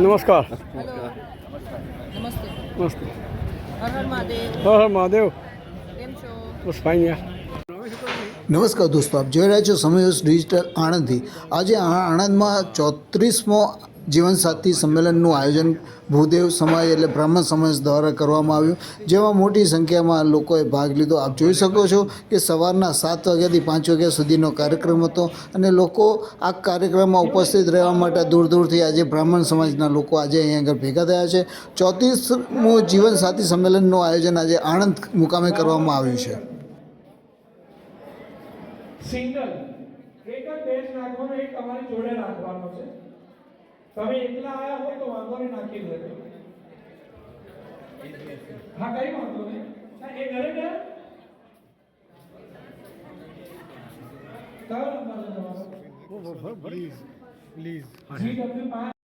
નમસ્કાર. નમસ્તે. હર મહાદેવ. બસ ફાઇન યાર. નમસ્કાર દોસ્તો આપ જોઈ રહ્યા છો સમય ડિજિટલ આણંદથી. આજે આણંદમાં ચોત્રીસમો જીવનસાથી સંમેલનનું આયોજન ભૂદેવ સમાજ એટલે બ્રાહ્મણ સમાજ દ્વારા કરવામાં આવ્યું. જેમાં મોટી સંખ્યામાં લોકોએ ભાગ લીધો. આપ જોઈ શકો છો કે સવારના સાત વાગ્યાથી પાંચ વાગ્યા સુધીનો કાર્યક્રમ હતો અને લોકો આ કાર્યક્રમમાં ઉપસ્થિત રહેવા માટે દૂર દૂરથી આજે બ્રાહ્મણ સમાજના લોકો આજે અહીંયા આગળ ભેગા થયા છે. ચોત્રીસમું જીવનસાથી સંમેલનનું આયોજન આજે આણંદ મુકામે કરવામાં આવ્યું છે. સિંગલ, એક જ દેશ રાખવાનો, એક અમારી જોડે રાખવાનો છે. તમે એકલા આવ્યા હો તો વાંધો નહીં નાખી દેજો હા કઈ વાંધો નહીં. એ ઘરે ગયા કયો નંબર છે તમારો? Please please